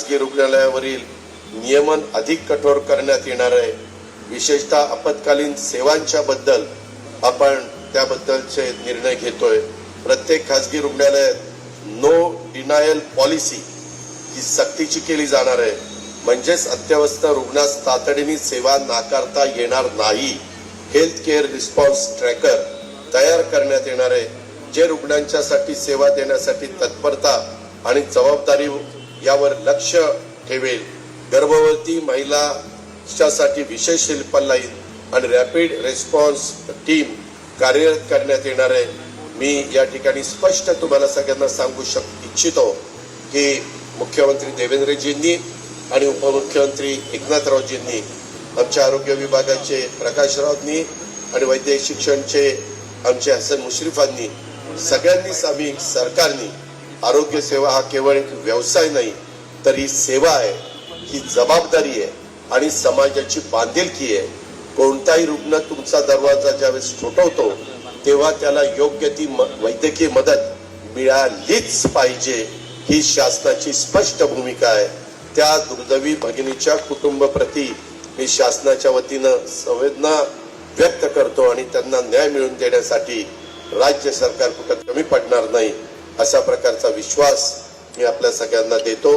खासगी रुग्णालयावरील नियमन अधिक कठोर करण्यात येणार आहे. विशेषतः आपत्कालीन सेवांच्या बद्दल आपण त्याबद्दलचे निर्णय घेतोय. प्रत्येक खासगी रुग्णालयात नो डिनायल पॉलिसी ही सक्तीची केली जाणार आहे. म्हणजेच अत्यवस्थ रुग्णास तातडीने सेवा नाकारता येणार नाही. हेल्थ केअर रिस्पॉन्स ट्रॅकर तयार करण्यात येणार आहे. जे रुग्णांच्यासाठी सेवा देण्यासाठी तत्परता आणि जबाबदारी यावर लक्ष ठेवेल. गर्भवती महिलांच्यासाठी विशेष हेल्पलाईन आणि रॅपिड रेस्पॉन्स टीम कार्यरत करण्यात येणार आहे. मी या ठिकाणी स्पष्ट तुम्हाला सगळ्यांना सांगू शक इच्छितो की मुख्यमंत्री देवेंद्रजींनी आणि उपमुख्यमंत्री एकनाथरावजींनी आमच्या आरोग्य विभागाचे प्रकाशरावनी आणि वैद्यकीय शिक्षणचे आमचे हसन मुश्रीफांनी सगळ्यांनीच आम्ही सरकारनी आरोग्य सेवा हा केवळ एक व्यवसाय नाही तर ही सेवा आहे. ही जबाबदारी आहे आणि समाजाची बांधिलकी आहे. कोणताही रुग्ण तुमचा दरवाजा ज्यावेळेस ठोठवतो तेव्हा त्याला योग्य ती म- वैद्यकीय मदत मिळालीच पाहिजे ही शासनाची स्पष्ट भूमिका आहे. त्या दुर्दैवी भगिनीच्या कुटुंबप्रती मी शासनाच्या वतीनं संवेदना व्यक्त करतो आणि त्यांना न्याय मिळवून देण्यासाठी राज्य सरकार कुठं कमी पडणार नाही. अशा प्रकारचा विश्वास मी आपल्या सगळ्यांना देतो.